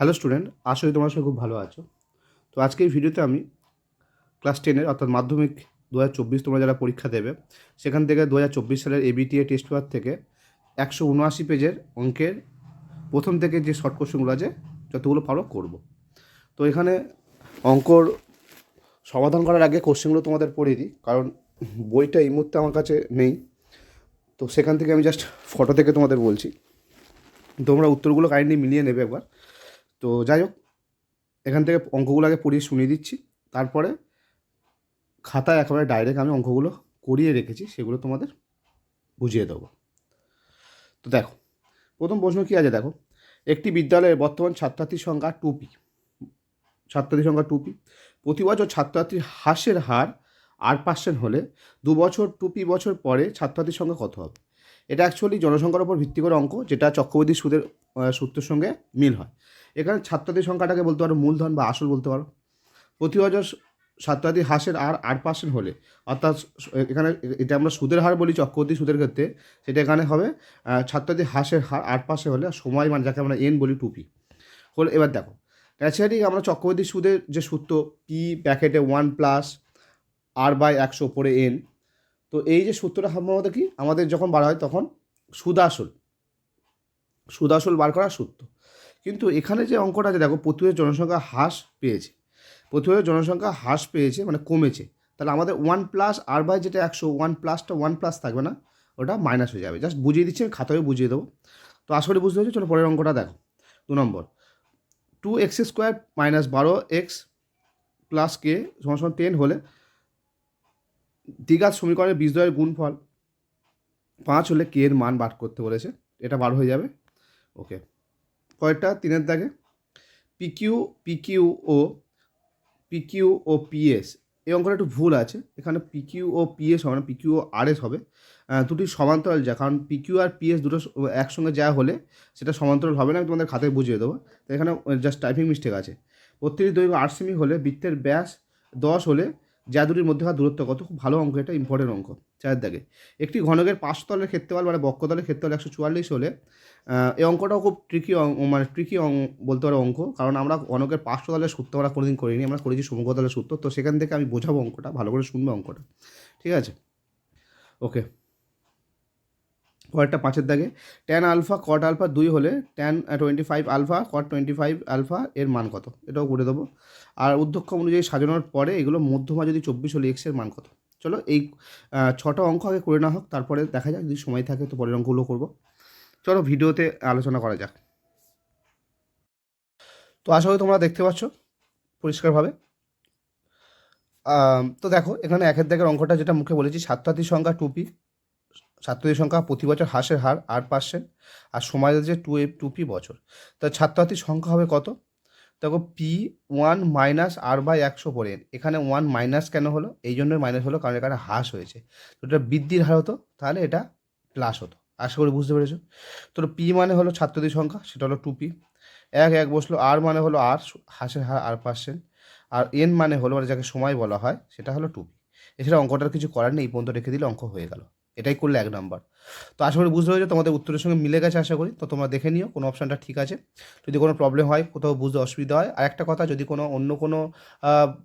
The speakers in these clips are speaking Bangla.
হ্যালো স্টুডেন্ট, আশা করি তোমার সঙ্গে খুব ভালো আছো। তো আজকে এই ভিডিওতে আমি ক্লাস টেনের অর্থাৎ মাধ্যমিক দু হাজার চব্বিশ তোমরা যারা পরীক্ষা দেবে, সেখান থেকে দু হাজার চব্বিশ সালের এবিটিএ টেস্ট পেপার থেকে একশো উনআশি পেজের অঙ্কের প্রথম থেকে যে শর্ট কোশ্চেনগুলো আছে, যতগুলো পারো করব। তো এখানে অঙ্কর সমাধান করার আগে কোশ্চেনগুলো তোমাদের পড়িয়ে দিই, কারণ বইটা এই মুহূর্তে আমার কাছে নেই। তো সেখান থেকে আমি জাস্ট ফটো থেকে তোমাদের বলছি। তোমরা উত্তরগুলো কাইন্ডলি মিলিয়ে নেবে একবার। তো যাই হোক, এখান থেকে অঙ্কগুলো আগে পড়িয়ে শুনিয়ে দিচ্ছি। তারপরে খাতায় একেবারে ডাইরেক্ট আমি অঙ্কগুলো করিয়ে রেখেছি, সেগুলো তোমাদের বুঝিয়ে দেবো। তো দেখো, প্রথম প্রশ্ন কী আছে দেখো, একটি বিদ্যালয়ের বর্তমান ছাত্রছাত্রীর সংখ্যা টু পি ছাত্রছাত্রীর সংখ্যা টুপি প্রতি বছর ছাত্রছাত্রীর হ্রাসের হার আট পার্সেন্ট হলে দু বছর টুপি বছর পরে ছাত্রছাত্রীর সংখ্যা কত হবে? এটা অ্যাকচুয়ালি জনসংখ্যার উপর ভিত্তি করে অঙ্ক, যেটা চক্রবর্তী সুদের সূত্রের সঙ্গে মিল হয়। এখানে ছাত্রদের সংখ্যাটাকে বলতে পারো, মূলধন বা আসল বলতে পারো। প্রতি বছর ছাত্রাদি হাসের আর আট পার্সেন্ট হলে, অর্থাৎ এখানে এটা আমরা সুদের হার বলি চক্রবর্তী সুদের ক্ষেত্রে, সেটা এখানে হবে। ছাত্রাদি হাসের হার আট পার্সেন্ট হলে, সময় মানে যাকে আমরা এন বলি টুপি। হলে, এবার দেখো ন্যাচারালি আমরা চক্রবর্তী সুদের যে সূত্র পি প্যাকেটে ওয়ান প্লাস আর বাই একশো পরে এন তো এই যে সূত্রটা সম্ভবত কি? আমাদের যখন বার হয় তখন সুদাসল বার করার সূত্র কিন্তু এখানে যে অঙ্কটা আছে, দেখো, প্রতিবেশ জনসংখ্যা হ্রাস পেয়েছে। প্রতিবেশ জনসংখ্যা হ্রাস পেয়েছে মানে কমেছে। তাহলে আমাদের ওয়ান প্লাস আর বাই যেটা একশো ওয়ান প্লাসটা ওয়ান প্লাস থাকবে না, ওটা মাইনাস হয়ে যাবে। জাস্ট বুঝিয়ে দিচ্ছি, আমি খাতায় বুঝিয়ে দেবো। তো আশা করি বুঝতে পেরেছি, চলো পরের অঙ্কটা দেখো। দু নম্বর। টু এক্স স্কোয়ার মাইনাস বারো এক্স প্লাস কে সমান সমান টেন হলে দ্বিঘাত সমীকরণের বীজদ্বয়ের গুণফল পাঁচ হলে কে এর মান বার করতে বলেছে। এটা বার হয়ে যাবে। ওকে। কয়েকটা তিনের দাগে? পিকিউ পিকিউ ও পিকিউ ও পিএস এই অঙ্কটা একটু ভুল আছে। এখানে পিকিউ ও পিএস হবে না পিকিউ ও আরএস হবে। দুটি সমান্তরাল যা, কারণ পিকিউ আর পিএস দুটো একসঙ্গে যা হলে সেটা সমান্তরাল হবে না, আমি তোমাদের খাতায় বুঝিয়ে দেবো। তো এখানে জাস্ট টাইপিং মিস্টেক আছে। প্রত্যেকটি দৈর্ঘ্য আট সেমি হলে বৃত্তের ব্যাস দশ হলে যা দুটির মধ্যেকার দূরত্ব কত? খুব ভালো অঙ্ক, এটা ইম্পর্টেন্ট অঙ্ক। চার দাগে একটি ঘনকের পাঁচতলের ক্ষেত্রফল মানে বক্ষতলের ক্ষেত্রফল একশো চুয়াল্লিশ হলে এই অঙ্কটাও খুব ট্রিকি মানে ট্রিকি বলতে পারো অঙ্ক। কারণ আমরা ঘনকের পাঁচতলের সূত্র আমরা কোনোদিন করিনি, আমরা করেছি সমগ্রতলের সূত্র। তো সেখান থেকে আমি বোঝাবো অঙ্কটা, ভালো করে শুনব অঙ্কটা। ঠিক আছে? ওকে। কয়েকটা পাঁচের দাগে। ট্যান আলফা কট আলফা দুই হলে tan twenty five alpha cot twenty five alpha এর মান কত? এটাও করে দেবো। আর অধ্যক্ষ অনুযায়ী সাজানোর পরে এগুলো মধ্যমা যদি চব্বিশ হলে এক্সের মান কত? চলো এই ছটা অঙ্ক আগে করে নেওয়া হোক, তারপরে দেখা যাক, যদি সময় থাকে তো পরের অঙ্কগুলো করব। চলো ভিডিওতে আলোচনা করা যাক। তো আশা করি তোমরা দেখতে পাচ্ছ পরিষ্কারভাবে। তো দেখো, এখানে একের দাগের অঙ্কটা যেটা মুখে বলেছি ছাত্রার্থীর সংখ্যা টুপি ছাত্রদের সংখ্যা প্রতি বছর হ্রাসের হার আট পার্সেন্ট আর সময় যে টু এ টু পি বছর। তা ছাত্রার্থীর সংখ্যা হবে কত? দেখো P one minus R by একশো পরে এখানে ওয়ান মাইনাস কেন হলো? এই জন্যই মাইনাস হলো, কারণ এখানে হ্রাস হয়েছে। তো এটা বৃদ্ধির হার হতো, তাহলে এটা প্লাস হতো। আশা করি বুঝতে পেরেছ? তো পি মানে হলো ছাত্রদের সংখ্যা, সেটা হলো টু পি এক এক বসল আর মানে হলো আর হ্রাসের হার আর পার্সেন্ট আর এন মানে হলো মানে যাকে সময় বলা হয়, সেটা হলো টু পি এছাড়া অঙ্কটার কিছু করার নেই পর্যন্ত রেখে দিলে অঙ্ক হয়ে গেল। এটাই করলে এক নাম্বার। তো আশা করি বুঝতে পেরেছ, তোমাদের উত্তরের সঙ্গে মিলে গেছে আশা করি। তো তোমরা দেখে নিও, কোনো অপশানটা ঠিক আছে। যদি কোনো প্রবলেম হয়, কোথাও বুঝতে অসুবিধা হয়। আর একটা কথা, যদি কোনো অন্য কোনো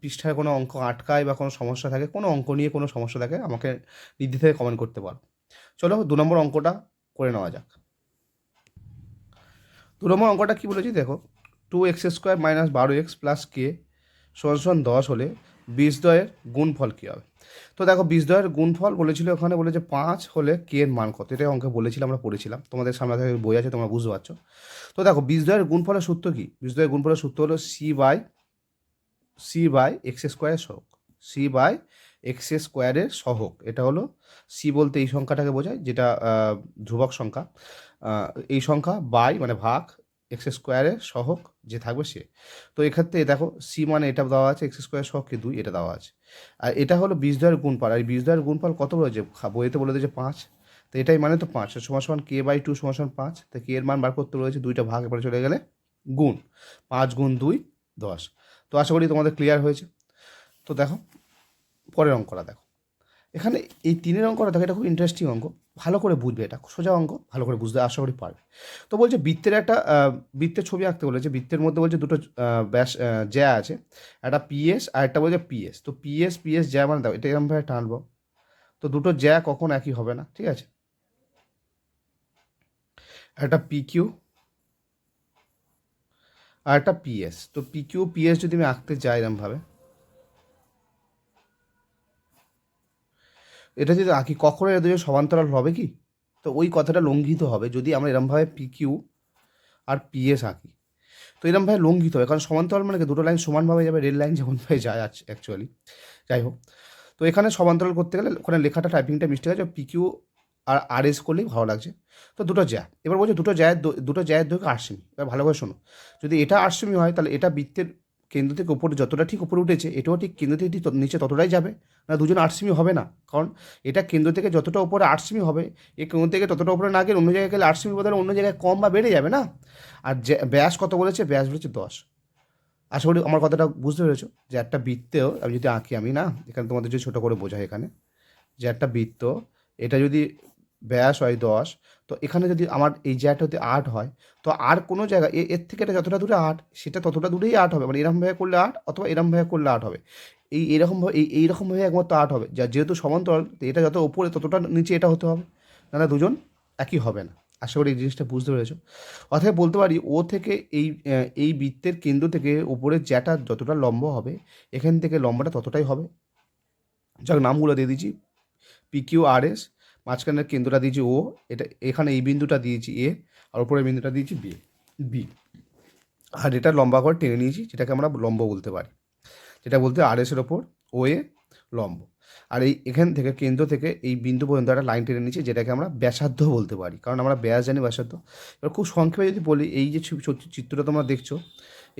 পৃষ্ঠায় কোনো অঙ্ক আটকায় বা কোনো সমস্যা থাকে, কোনো অঙ্ক নিয়ে কোনো সমস্যা থাকে, আমাকে নির্দ্বিধায় কমেন্ট করতে পারো। চলো, দু নম্বর অঙ্কটা করে নেওয়া যাক। দু নম্বর অঙ্কটা কী বলেছি, দেখো টু এক্স স্কোয়ার মাইনাস বারো এক্স প্লাস কে সমান সমান দশ হলে বীজদ্বয়ের গুণফল কী হবে? তো দেখো বীজদ্বয়ের গুণফল বলেছিল ওখানে, বলেছে পাঁচ হলে কে এর মান কত? এটাই অঙ্কে বলেছিলাম, আমরা পড়েছিলাম। তোমাদের সামনে থেকে বই আছে, তোমরা বুঝতে পারছ। তো দেখো বীজদ্বয়ের গুণফলের সূত্র কী? বীজদ্বয়ের গুণফলের সূত্র হলো C by C by X স্কোয়ারের সহক। সি বাই এক্স স্কোয়ারের সহক। এটা হলো সি বলতে এই সংখ্যাটাকে বোঝায়, যেটা ধ্রুবক সংখ্যা। এই সংখ্যা বাই মানে ভাগ এক্স স্কোয়ারের সহক যে থাকবে সে। তো এক্ষেত্রে দেখো সি মানে এটা দেওয়া আছে এক্স স্কোয়ার সহক কি দুই এটা দেওয়া আছে। আর এটা হলো বীজদ্বয়ের গুণফল, আর এই বীজদ্বয়ের গুণফল কত বলেছে বইতে বলে দিয়েছে পাঁচ? তো এটাই মানে তো পাঁচ সমান সমান কে বাই টু সমান সমান পাঁচ, তো কে এর মান বার করতে রয়েছে দুইটা ভাগ, এবারে চলে গেলে গুণ। পাঁচ গুণ দুই, দশ। তো আশা করি তোমাদের ক্লিয়ার হয়েছে। তো দেখো, পরের অঙ্কটা দেখো। এখানে এই তিনের অঙ্কটা দেখো এটা খুব ইন্টারেস্টিং অঙ্ক। ভালো করে বুঝবে এটা, সোজা অঙ্ক, ভালো করে বুঝতে, আশা করি পারবে। তো বলছে বৃত্তের একটা বৃত্তের ছবি আঁকতে বলেছে, বৃত্তের মধ্যে বলছে দুটো ব্যাস জ্যা আছে, একটা পিএস আর একটা বলছে পিএস তো পিএস পিএস জ্যা মানে দেখো এটা এরকমভাবে টানবো। তো দুটো জ্যা কখন একই হবে না, ঠিক আছে? একটা পিকিউ আর একটা পিএস তো পিকিউ পিএস যদি আমি আঁকতে যাই এরমভাবে এটা যদি আঁকি, কখনো এরা দুজন সমান্তরাল হবে কি? তো ওই কথাটা লঙ্ঘিত হবে যদি আমরা এরমভাবে পিকিউ আর পিএস আঁকি। তো এরমভাবে লঙ্ঘিত হবে, কারণ সমান্তরাল মানে দুটো লাইন সমানভাবে যাবে রেল লাইন যেমনভাবে যায় অ্যাকচুয়ালি যাই হোক। তো এখানে সমান্তরাল করতে গেলে ওখানে লেখাটা টাইপিংটা মিস্টেক আছে পিকিউ আর আর এস করলেই ভালো লাগছে। তো দুটো জ্যা এবার বলছে দুটো জ্যায়ের দুটো জ্যায়ের দৈর্ঘ্য আট সেমি এবার ভালো করে শোনো, যদি এটা আট হয়, তাহলে এটা বৃত্তের কেন্দ্র থেকে উপরে, যতটা ঠিক উপরে উঠেছে, এটাও ঠিক কেন্দ্র থেকে নিচে ততটাই যাবে। না, দুজন আট সেমি হবে না, কারণ এটা কেন্দ্র থেকে যতটা উপরে আট সেমি হবে এই কেন্দ্র থেকে ততটা উপরে না গেলে অন্য জায়গায় গেলে আট সেমি বদলে অন্য জায়গায় কম বা বেড়ে যাবে না? আর ব্যাস কত বলেছে? ব্যাস বলেছে দশ। আশা করি আমার কথাটা বুঝতে পেরেছ? যে একটা বৃত্তেও আমি যদি আঁকি, আমি না, এখানে তোমাদের যদি ছোটো করে বোঝাই এখানে, যে একটা বৃত্ত, এটা যদি ব্যাস হয় দশ। তো এখানে যদি আমার এই জায়গাটা যদি আট হয়, তো আর কোনো জায়গা এর থেকে এটা যতটা দূরে আট, সেটা ততটা দূরেই আট হবে। মানে এরকমভাবে করলে আট অথবা এরকমভাবে করলে আট হবে। এই এরকমভাবে এই, এইরকমভাবে একমাত্র আট হবে। যা যেহেতু সমান্তরাল এটা যত ওপরে ততটা নিচে এটা হতে হবে। না দুজন একই হবে না। আশা করি এই জিনিসটা বুঝতে পেরেছ। অথবা বলতে পারি, ও থেকে এই এই বৃত্তের কেন্দ্র থেকে উপরের জ্যাটা যতটা লম্ব হবে, এখান থেকে লম্বাটা ততটাই হবে। যাক, নামগুলো দিয়ে দিয়েছি পি কিউ আর এস মাঝখানের কেন্দ্রটা দিয়েছি ও, এটা এখানে এই বিন্দুটা দিয়েছি এ, আর উপরের বিন্দুটা দিয়েছি বি বি। আর এটা লম্বা করে টেনে নিয়েছি, যেটাকে আমরা লম্ব বলতে পারি। যেটা বলতে আর এসের ওপর, ও এ লম্ব। আর এই এখান থেকে কেন্দ্র থেকে এই বিন্দু পর্যন্ত একটা লাইন টেনে নিয়েছি, যেটাকে আমরা ব্যাসার্ধ বলতে পারি। কারণ আমরা ব্যাস জানি ব্যাসার্ধ। এবার খুব সংক্ষেপে যদি বলি, এই যে চিত্রটা তোমরা দেখছ,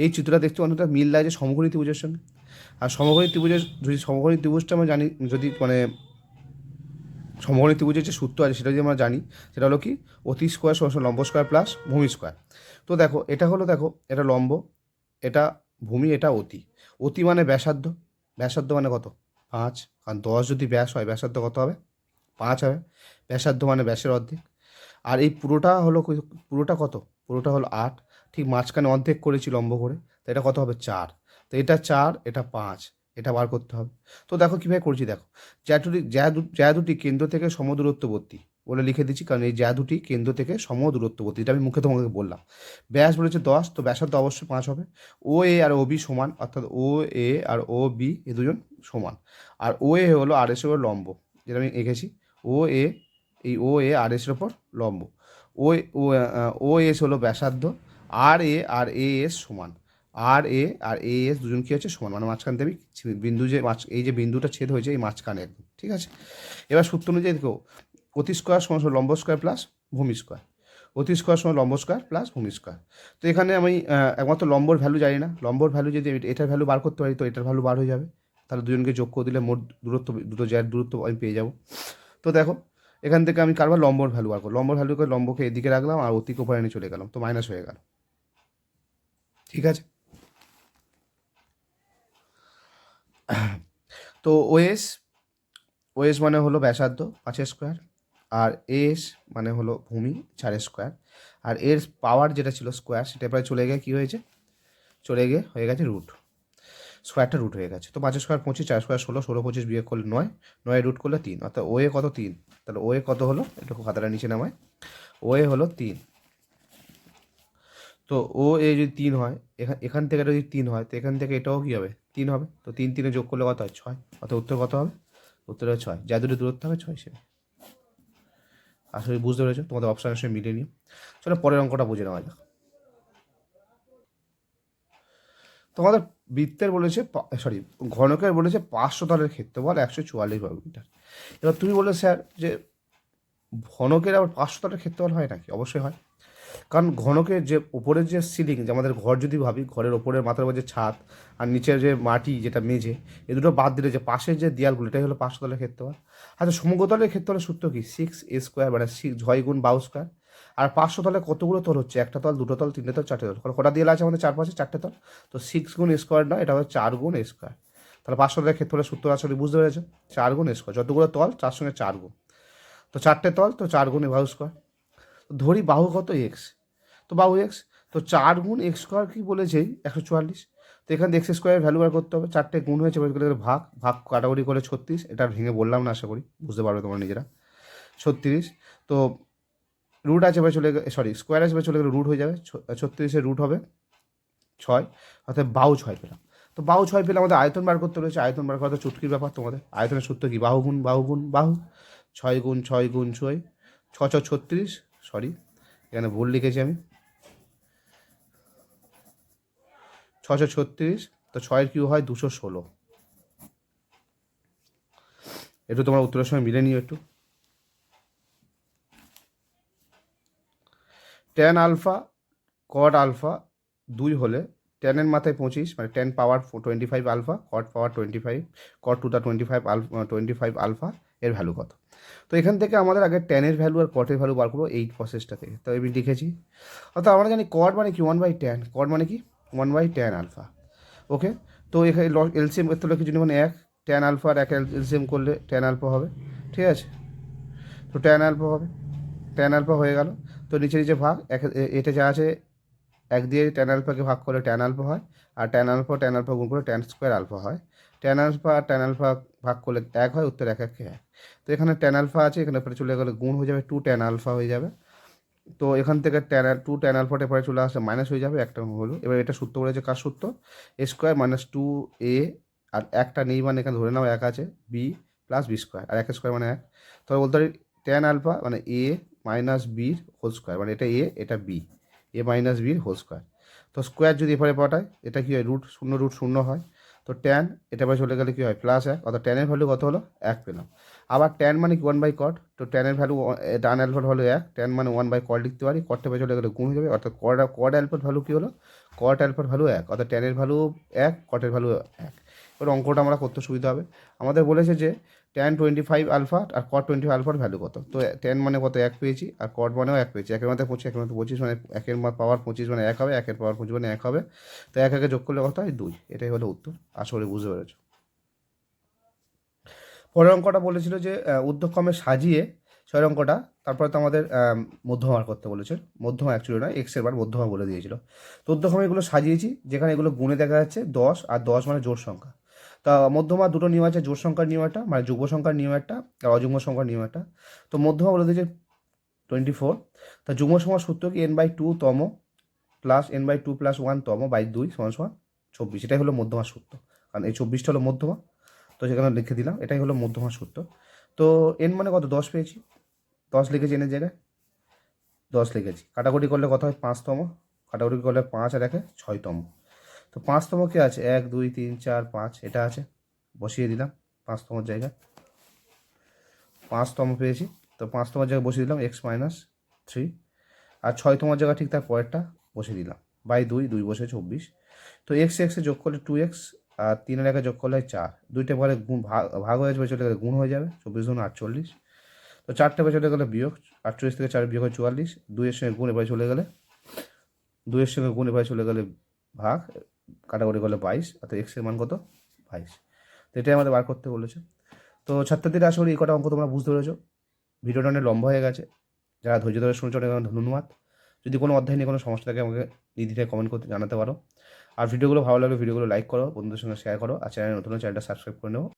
এই চিত্রটা দেখছ অনেকটা মিল লাগছে সমকোণী ত্রিভুজের সঙ্গে। আর সমকোণী ত্রিভুজের যদি সমকোণী ত্রিভুজটা আমরা জানি, যদি মানে সমকোণী ত্রিভুজের যে সূত্র আছে সেটা যদি আমরা জানি, সেটা হলো কি? অতি স্কোয়ার সমান লম্ব স্কোয়ার প্লাস ভূমি স্কোয়ার তো দেখো, এটা হলো দেখো, এটা লম্ব, এটা ভূমি, এটা অতি। অতি মানে ব্যাসার্ধ। ব্যাসার্ধ মানে কত? পাঁচ। কারণ দশ যদি ব্যাস হয়, ব্যাসার্ধ কত হবে? পাঁচ হবে। ব্যাসার্ধ মানে ব্যাসের অর্ধেক। আর এই পুরোটা হলো পুরোটা কত? পুরোটা হলো আট। ঠিক মাঝখানে অর্ধেক করেছি লম্ব করে। তো এটা কত হবে? চার। তো এটা চার, এটা পাঁচ। এটা বার করতে হবে। তো দেখো কীভাবে করছি দেখো। জ্যা দুটি জ্যা দুটি কেন্দ্র থেকে সমদূরত্ববর্তী বলে লিখে দিচ্ছি, কারণ এই জ্যা দুটি কেন্দ্র থেকে সম সমদূরত্ববর্তী এটা আমি মুখে তোমাকে বললাম। ব্যাস বলেছে দশ, তো ব্যাসার্ধ অবশ্যই পাঁচ হবে। ও, এ আর ও, বি সমান, অর্থাৎ ও, এ আর ও, বি এ দুজন সমান। আর ও, এ হলো আর এস এর লম্ব, যেটা আমি এঁকেছি। ও, এ, এই ও, এ, আর এসের ওপর লম্ব। ও ও এস হলো ব্যাসার্ধ, আর এ আর এ এস সমান। আর এ আর এ এস দুজন কি হচ্ছে সমান মানে মাঝখান থেকে বিন্দু যে মাছ এই যে বিন্দুটা ছেদ হয়েছে, এই মাঝখানে একদম, ঠিক আছে? এবার সূত্র অনুযায়ী দেখো, অতি স্কোয়ার সমান লম্ব স্কোয়ার প্লাস ভূমি স্কোয়ার অতি স্কোয়ার সমান লম্ব স্কোয়ার প্লাস ভূমি স্কোয়ার তো এখানে আমি একমাত্র লম্বর ভ্যালু জানি না। লম্বর ভ্যালু যদি এটার ভ্যালু বার করতে পারি, তো এটার ভ্যালু বার হয়ে যাবে। তাহলে দুজনকে যোগ করে দিলে মোট দূরত্ব, দুটো জায়ের দূরত্ব আমি পেয়ে যাব। তো দেখো, এখান থেকে আমি কারবার লম্বর ভ্যালু বার করব লম্বর ভ্যালু করে লম্বকে এদিকে রাখলাম আর অতিক উপরে চলে গেলাম। তো মাইনাস হয়ে গেল। ঠিক আছে? তো ওএস ওএস মানে হলো ব্যাসার্ধ পাঁচের স্কোয়ার আর এস মানে হলো ভূমি চারের স্কোয়ার আর এর পাওয়ার যেটা ছিল স্কোয়ার সেটা প্রায় চলে গিয়ে কী হয়েছে? চলে গিয়ে হয়ে গেছে রুট স্কোয়ারটা রুট হয়ে গেছে। তো পাঁচের স্কোয়ার পঁচিশ চার স্কোয়ার ষোলো ষোলো, পঁচিশ বিয়োগ করলে নয় নয় রুট করলে তিন, অর্থাৎ ওয়ে কত তিন? তাহলে ওয়ে কত হলো? একটু খাতাটা নিচে নামায়। ওয়ে হলো তিন। তো ও এ যদি তিন হয় এখান এখান থেকে যদি তিন হয়, তো এখান থেকে এটাও কী হবে? তিন হবে? তো তিন তিনে যোগ করলে কত হয়? ছয়। অর্থাৎ উত্তর কত হবে? উত্তর হবে ছয়। যা দুটো দূরত্ব হবে, ছয় সে। আসলে বুঝতে পেরেছ? তোমাদের অপশানের সঙ্গে মিলিয়ে নিও। চলো পরের অঙ্কটা বুঝে নেওয়া যাক। তোমাদের বৃত্তের বলেছে সরি ঘনকের বলেছে পাঁচশো তলের ক্ষেত্রফল একশো চুয়াল্লিশ বর্গ মিটার এবার তুমি বলে স্যার, যে ঘনকের আবার পাঁচশো তলের ক্ষেত্রফল হয় নাকি? অবশ্যই হয়। কারণ ঘনকের যে উপরের যে সিলিং, যে আমাদের ঘর যদি ভাবি, ঘরের ওপরের মাথার উপর যে ছাদ আর নিচের যে মাটি যেটা মেঝে, এ দুটো বাদ দিলে যে পাশের যে দেয়ালগুলো, এটাই হলো পাঁচশো তলের ক্ষেত্রফল। আচ্ছা সমগ্রতলের ক্ষেত্রফলের সূত্র কি? সিক্স এ স্কোয়ার মানে সিক্স ছয় গুণ বাউ স্কোয়ার আর পাঁচশো তলে কতগুলো তল হচ্ছে? একটা তল, দুটো তল, তিনটে তল, চারটে তল। কটা দেয়াল আছে আমাদের চারপাশে? চারটে তল। তো সিক্স গুণ স্কোয়ার নয়, এটা হচ্ছে চার গুণ স্কোয়ার তাহলে পাঁচশো তলের ক্ষেত্রে হলে সূত্র আসলে বুঝতে পেরেছ? চার গুণ স্কোয়ার যতগুলো তল চার সঙ্গে চার গুণ। তো চারটে তল, তো চার গুণ বাহু স্কোয়ার ধরি বাহু কত এক্স তো বাহু এক্স তো চার গুণ এক্স স্কোয়ার কি বলেছেই একশো চুয়াল্লিশ। তো এখানে এক্স স্কোয়ারের ভ্যালু বার করতে হবে। চারটে গুণ হয়েছে করে ভাগ। ভাগ কাটাকুটি করে ছত্রিশ। এটা ভেঙে বললাম না, আশা করি। বুঝতে পারবে তোমরা নিজেরা। ছত্রিশ। তো রুট আছে এবার চলে গেলে সরি স্কোয়ার আছে চলে গেলে রুট হয়ে যাবে। ছত্রিশের রুট হবে ছয়। অর্থাৎ বাহু ছয় পেলাম। তো বাহু ছয় পেলে আমাদের আয়তন বার করতে রয়েছে। আয়তন বার করা তো চুটকির ব্যাপার তোমাদের। আয়তনের সূত্র কি? বাহু গুণ বাহু গুণ, বাহু। ছয় গুণ ছয় গুণ, ছয়। ছ, ছত্রিশ। সরি, এখানে ভুল লিখেছি আমি। ছশো ছত্রিশ, তো ছয়ের কিউ হয় দুশো ষোলো। একটু তোমার উত্তরের সময় মিলে নিও একটু। ট্যান আলফা কড আলফা দুই হলে টেনের মাথায় পঁচিশ মানে ten power twenty five alpha cot power twenty five cot to the twenty five alpha twenty five alpha এর ভ্যালু কত? তো এখান থেকে আমাদের আগে টেনের ভ্যালু আর কটের ভ্যালু বার করব এই প্রসেসটা থেকে। তো আমি লিখেছি, অর্থাৎ আমরা জানি কট মানে কি? ওয়ান বাই টেন কট মানে কি? One by ten alpha okay তো এখানে এলসিএম হলে কিছু মানে এক। টেন আলফা আর এক এলসিএম করলে টেন আলফা হবে। ঠিক আছে? তো টেন আলফা হবে। টেন আলফা হয়ে গেল। তো নিচে নিচে ভাগ, এক এটা যা আছে এক দিয়ে টেন আলফাকে ভাগ করলে ট্যান আলফা হয়, আর ট্যান আলফা টেন আলফা গুণ করে ট্যান স্কোয়ার আলফা হয়। ট্যান আলফা আর ট্যান আলফা ভাগ করলে এক হয়, উত্তর এক একে এক। তো এখানে ট্যান আলফা আছে, এখানে পরে চলে গেলে গুণ হয়ে যাবে টু ট্যান আলফা হয়ে যাবে। তো এখান থেকে টেন টু টেন আলফাটা পরে চলে আসলে মাইনাস হয়ে যাবে, একটা হলো। এবার এটা সূত্র বলেছে কার সূত্র? A square minus two A আর একটা নেই মানে এখানে ধরে নাও এক আছে বি প্লাস বি স্কোয়ার আর এক স্কোয়ার মানে এক। তবে বলতে পারি ট্যান আলফা মানে এ মাইনাস বির হোল স্কোয়ার মানে এটা এ এটা বি এ মাইনাস বির হোল স্কোয়ার তো স্কোয়ার যদি এবারে পাঠায়, এটা কী হয়? রুট শূন্য রুট শূন্য হয়। তো ট্যান এটা এবার চলে গেলে কী হয়? প্লাস এক। অর্থাৎ ট্যানের ভ্যালু কত হলো? এক পেলাম। আবার ট্যান মানে কি? ওয়ান বাই কট তো ট্যানের ভ্যালু ডান অ্যালফার হলো এক। ট্যান মানে ওয়ান বাই কট লিখতে পারি। কটটা এবার চলে গেলে গুণ হয়ে যাবে। অর্থাৎ কট কট অ্যালফার ভ্যালু কী হলো? কট অ্যালফার ভ্যালু এক। অর্থাৎ ট্যানের ভ্যালু এক কটের ভ্যালু এক। এবার অঙ্কটা আমরা করতে সুবিধা হবে। আমাদের বলেছে যে ট্যান টোয়েন্টি ফাইভ আলফা আর কট টোয়েন্টি ফাইভ আলফার ভ্যালু কত? তো ট্যান মানে কত? এক পেয়েছি আর কট মানেও এক পেয়েছি। একের মধ্যে পঁচিশ, একের মধ্যে পঁচিশ মানে একের পাওয়ার পঁচিশ মানে এক হবে, একের পাওয়ার পঁচিশ মানে এক হবে। তো এক একে যোগ করলে কত হয়? দুই। এটাই হলো উত্তর। আশা করি বুঝতে পেরেছ। পরের অঙ্কটা বলেছিল যে ঊর্ধ্বক্রমে সাজিয়ে ছয় অঙ্কটা, তারপরে তো আমাদের মধ্যমার করতে বলেছে। মধ্যমা অ্যাকচুয়ালি নয় এক্সের বার মধ্যমা বলে দিয়েছিল। তো ঊর্ধ্বক্রমে এগুলো সাজিয়েছি, যেখানে এগুলো গুণে দেখা যাচ্ছে দশ, আর দশ মানে জোর সংখ্যা। তা মধ্যমা দুটো নিয়ম আছে, জোর সংখ্যার নিয়ম একটা মানে যুগ্ম সংখ্যার নিয়ম একটা, আর অযুগ্ম সংখ্যার নিয়ম একটা। তো মধ্যমা বলে দিয়েছে টোয়েন্টি ফোর তা যুগ্ম সংখ্যার সূত্র কি? এন বাই টু তম plus N by two plus one তম বাই দুই সমান সমান চব্বিশ। এটাই হলো মধ্যমার সূত্র। কারণ এই চব্বিশটা হলো মধ্যমা। তো সেখানে লিখে দিলাম, এটাই হলো মধ্যমার সূত্র। তো এন মানে কত? দশ পেয়েছি। দশ লিখেছি এনের জায়গায়? দশ লিখেছি। কাটাকুটি করলে কত হয়? পাঁচতম কাটাকুটি করলে পাঁচ আর একে ছয়তম তো পাঁচতম কি আছে? এক, দুই, তিন, চার, পাঁচ, এটা আছে। বসিয়ে দিলাম পাঁচতমর জায়গায় পাঁচতম পেয়েছি। তো পাঁচতমর জায়গায় বসিয়ে দিলাম, এক্স মাইনাস থ্রি। আর ছয়তমর জায়গা ঠিক তার পরেরটা বসিয়ে দিলাম। বাই দুই দুই বসে চব্বিশ। তো এক্স, এক্সে যোগ করলে টু এক্স, আর তিনের একে যোগ করলে চার। দুইটা পরে গুণ, ভাগ ভাগ হয়ে যাবে, চলে গেলে গুণ হয়ে যাবে। চব্বিশ গুণ আটচল্লিশ। তো চারটে পরে চলে গেলে বিয়োগ। আটচল্লিশ থেকে চার বিয়োগ হয় চুয়াল্লিশ। দুইয়ের সঙ্গে গুণ এবারে চলে গেলে, দুইয়ের সঙ্গে গুণ এবারে চলে গেলে ভাগ। কাটাকুটি করলে বাইশ, অর্থাৎ এক্সের মান কত? বাইশ। তো এটাই আমাদের বার করতে বলেছে। তো ছাত্রদের আসলে এই কটা অঙ্ক তোমরা বুঝতে পেরেছ। ভিডিওটা অনেক লম্বা হয়ে গেছে। যারা ধৈর্য ধরে শুনছো, অনেক ধন্যবাদ। যদি কোনো অধ্যায় নিয়ে কোনো সমস্যা থাকে, আমাকে নির্দ্বিধায় কমেন্ট করতে জানাতে পারো। আর ভিডিওগুলো ভালো লাগলে ভিডিওগুলো লাইক করো, বন্ধুদের সঙ্গে শেয়ার করো। আর চ্যানেল নতুন চ্যানেলটা সাবস্ক্রাইব করে নেব।